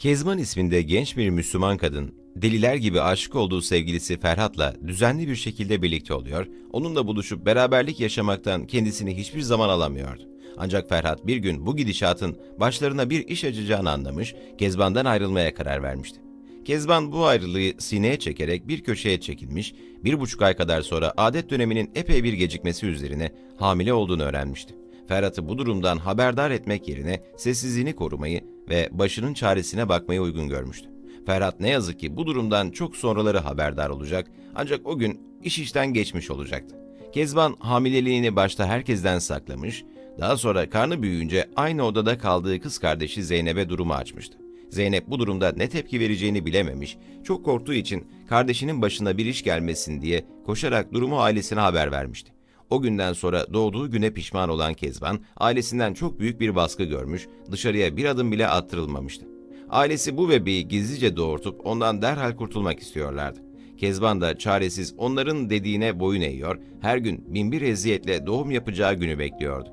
Kezban isminde genç bir Müslüman kadın, deliler gibi aşık olduğu sevgilisi Ferhat'la düzenli bir şekilde birlikte oluyor, onunla buluşup beraberlik yaşamaktan kendisini hiçbir zaman alamıyordu. Ancak Ferhat bir gün bu gidişatın başlarına bir iş açacağını anlamış, Kezban'dan ayrılmaya karar vermişti. Kezban bu ayrılığı sineye çekerek bir köşeye çekilmiş, bir buçuk ay kadar sonra adet döneminin epey bir gecikmesi üzerine hamile olduğunu öğrenmişti. Ferhat'ı bu durumdan haberdar etmek yerine sessizliğini korumayı ve başının çaresine bakmayı uygun görmüştü. Ferhat ne yazık ki bu durumdan çok sonraları haberdar olacak ancak o gün iş işten geçmiş olacaktı. Kezban hamileliğini başta herkesten saklamış, daha sonra karnı büyüyünce aynı odada kaldığı kız kardeşi Zeynep'e durumu açmıştı. Zeynep bu durumda ne tepki vereceğini bilememiş, çok korktuğu için kardeşinin başına bir iş gelmesin diye koşarak durumu ailesine haber vermişti. O günden sonra doğduğu güne pişman olan Kezban, ailesinden çok büyük bir baskı görmüş, dışarıya bir adım bile attırılmamıştı. Ailesi bu bebeği gizlice doğurtup ondan derhal kurtulmak istiyorlardı. Kezban da çaresiz onların dediğine boyun eğiyor, her gün binbir eziyetle doğum yapacağı günü bekliyordu.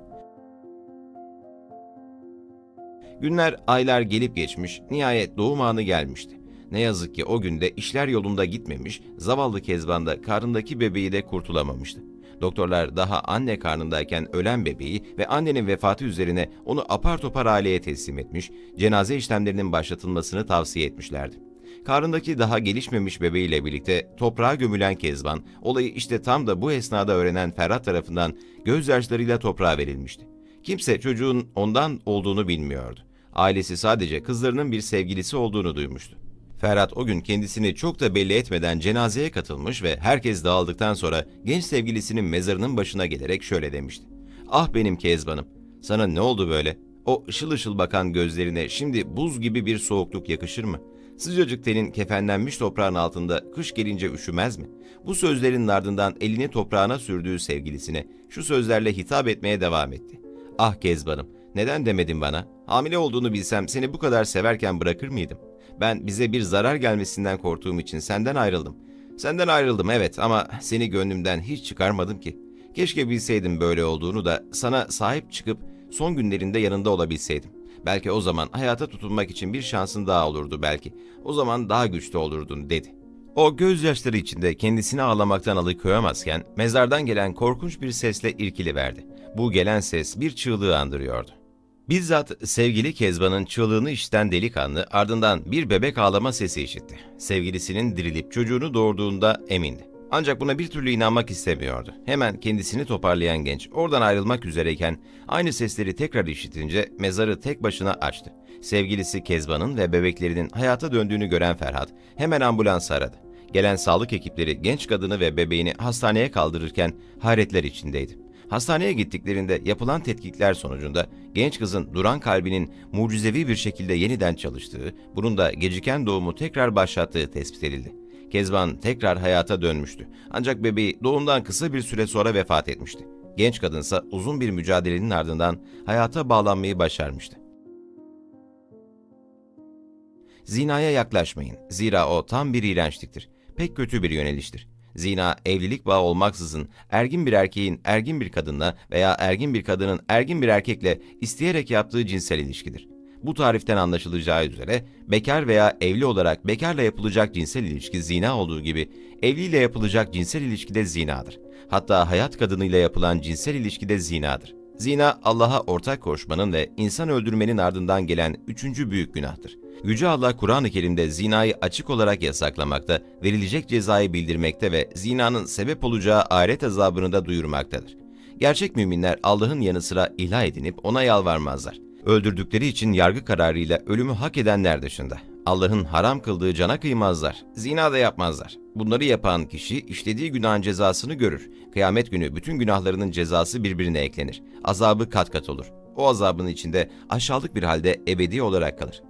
Günler, aylar gelip geçmiş, nihayet doğum anı gelmişti. Ne yazık ki o günde işler yolunda gitmemiş, zavallı Kezban da karnındaki bebeği de kurtulamamıştı. Doktorlar daha anne karnındayken ölen bebeği ve annenin vefatı üzerine onu apar topar aileye teslim etmiş, cenaze işlemlerinin başlatılmasını tavsiye etmişlerdi. Karnındaki daha gelişmemiş bebeğiyle birlikte toprağa gömülen Kezban, olayı işte tam da bu esnada öğrenen Ferhat tarafından gözyaşlarıyla toprağa verilmişti. Kimse çocuğun ondan olduğunu bilmiyordu. Ailesi sadece kızlarının bir sevgilisi olduğunu duymuştu. Ferhat o gün kendisini çok da belli etmeden cenazeye katılmış ve herkes dağıldıktan sonra genç sevgilisinin mezarının başına gelerek şöyle demişti. Ah benim Kezban'ım, sana ne oldu böyle? O ışıl ışıl bakan gözlerine şimdi buz gibi bir soğukluk yakışır mı? Sıcacık tenin kefenlenmiş toprağın altında kış gelince üşümez mi? Bu sözlerin ardından elini toprağına sürdüğü sevgilisine şu sözlerle hitap etmeye devam etti. Ah Kezban'ım, neden demedin bana? Hamile olduğunu bilsem seni bu kadar severken bırakır mıydım? Ben bize bir zarar gelmesinden korktuğum için senden ayrıldım. Senden ayrıldım evet ama seni gönlümden hiç çıkarmadım ki. Keşke bilseydim böyle olduğunu da sana sahip çıkıp son günlerinde yanında olabilseydim. Belki o zaman hayata tutunmak için bir şansın daha olurdu belki. O zaman daha güçlü olurdun dedi. O gözyaşları içinde kendisini ağlamaktan alıkoyamazken mezardan gelen korkunç bir sesle irkili verdi. Bu gelen ses bir çığlığı andırıyordu. Bizzat sevgili Kezban'ın çığlığını işiten delikanlı ardından bir bebek ağlama sesi işitti. Sevgilisinin dirilip çocuğunu doğurduğunda emindi. Ancak buna bir türlü inanmak istemiyordu. Hemen kendisini toparlayan genç oradan ayrılmak üzereyken aynı sesleri tekrar işitince mezarı tek başına açtı. Sevgilisi Kezban'ın ve bebeklerinin hayata döndüğünü gören Ferhat hemen ambulans aradı. Gelen sağlık ekipleri genç kadını ve bebeğini hastaneye kaldırırken hayretler içindeydi. Hastaneye gittiklerinde yapılan tetkikler sonucunda genç kızın duran kalbinin mucizevi bir şekilde yeniden çalıştığı, bunun da geciken doğumu tekrar başlattığı tespit edildi. Kezban tekrar hayata dönmüştü. Ancak bebeği doğumdan kısa bir süre sonra vefat etmişti. Genç kadınsa uzun bir mücadelenin ardından hayata bağlanmayı başarmıştı. Zinaya yaklaşmayın. Zira o tam bir iğrençliktir. Pek kötü bir yöneliştir. Zina, evlilik bağı olmaksızın ergin bir erkeğin ergin bir kadınla veya ergin bir kadının ergin bir erkekle isteyerek yaptığı cinsel ilişkidir. Bu tariften anlaşılacağı üzere bekar veya evli olarak bekarla yapılacak cinsel ilişki zina olduğu gibi evliyle yapılacak cinsel ilişki de zinadır. Hatta hayat kadınıyla yapılan cinsel ilişki de zinadır. Zina Allah'a ortak koşmanın ve insan öldürmenin ardından gelen üçüncü büyük günahtır. Yüce Allah Kur'an-ı Kerim'de zinayı açık olarak yasaklamakta, verilecek cezayı bildirmekte ve zinanın sebep olacağı ahiret azabını da duyurmaktadır. Gerçek müminler Allah'ın yanı sıra ilah edinip ona yalvarmazlar. Öldürdükleri için yargı kararıyla ölümü hak edenler dışında. Allah'ın haram kıldığı cana kıymazlar, zina da yapmazlar. Bunları yapan kişi işlediği günahın cezasını görür. Kıyamet günü bütün günahlarının cezası birbirine eklenir. Azabı kat kat olur. O azabın içinde aşağılık bir halde ebedi olarak kalır.